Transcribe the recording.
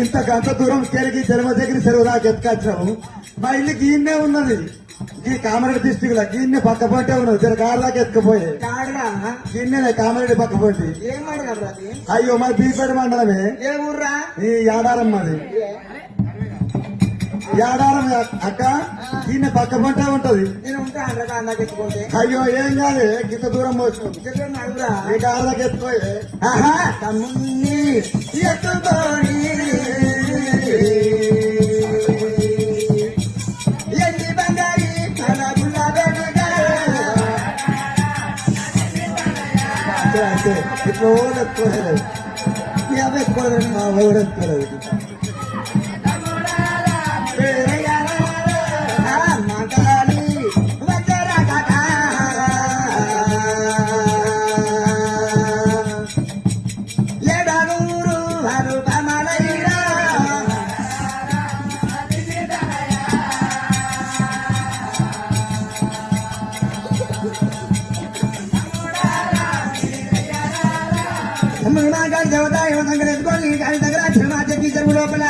ఇంత గంట దూరం కెలిగి జన్మ దగ్గర సెలవు దాకా ఎత్తుకొచ్చినాము మా ఇల్లుకి ఈయనే ఉన్నది. ఈ కామారెడ్డి డిస్టిక్లో గీన్నే పక్క పంటే ఉన్నది. జర గారి దాకా ఎత్తుకుపోయి. గీన్నే కామారెడ్డి పక్క పంటి? అయ్యో మరి బీపేట మండలమే? ఈ యాడారం మాది. యాడారం అక్క దీన్ని పక్క పంటే ఉంటది. అయ్యో ఏం కాదు? ఇంత దూరం వచ్చినాం చెప్పండి అడుగురా ఈ గారి దాకా ఎత్తుకోయి பார்க்கிறார்கள் இப்போ ஓடக்கூடாது எதை கூட நான் ஓடக்கூடாது అమ్మ నా దేవత యువతంగా ఎత్తుకొని గాలి దగ్గర చెరువు చెరువు లోపల.